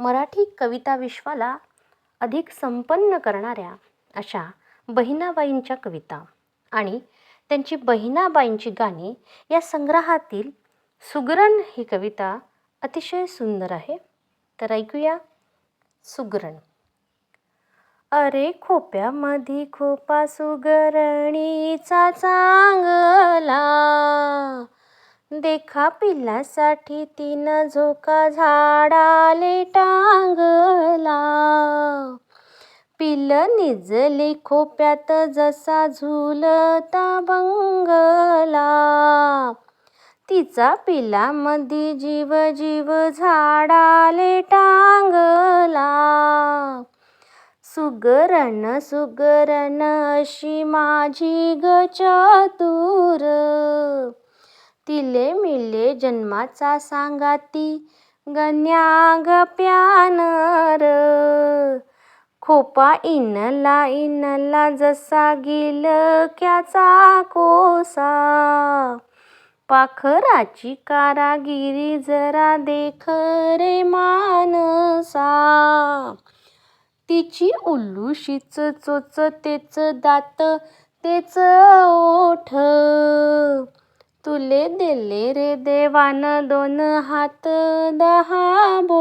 मराठी कविता विश्वाला अधिक संपन्न करणाऱ्या अशा बहिणाबाईंच्या कविता आणि त्यांची बहिणाबाईंची गाणी या संग्रहातील सुगरण ही कविता अतिशय सुंदर आहे. तर ऐकूया सुगरण. अरे खोप्यामध्ये खोपा सुगरणीचा चांगला देखा पिल्लासाठी तीन झोका झाडाले टांगला. पिल्ल निजली खोप्यात जसा झुलता बंगला. तिचा पिलामधी जीव जीव झाडाले टांगला. सुगरण सुगरण अशी माझी ग चतुर. तिले मिले जन्माचा सांगाती गन्याग ग प्यानर. खोपा इनला इनला जसा गिलक्याचा कोसा. पाखराची कारागिरी जरा देख रे मानसा. तिची उल्लुशीच चोच तेच दात तेच ओठ. तुले दिले रे देवान दोन हात दहा बोट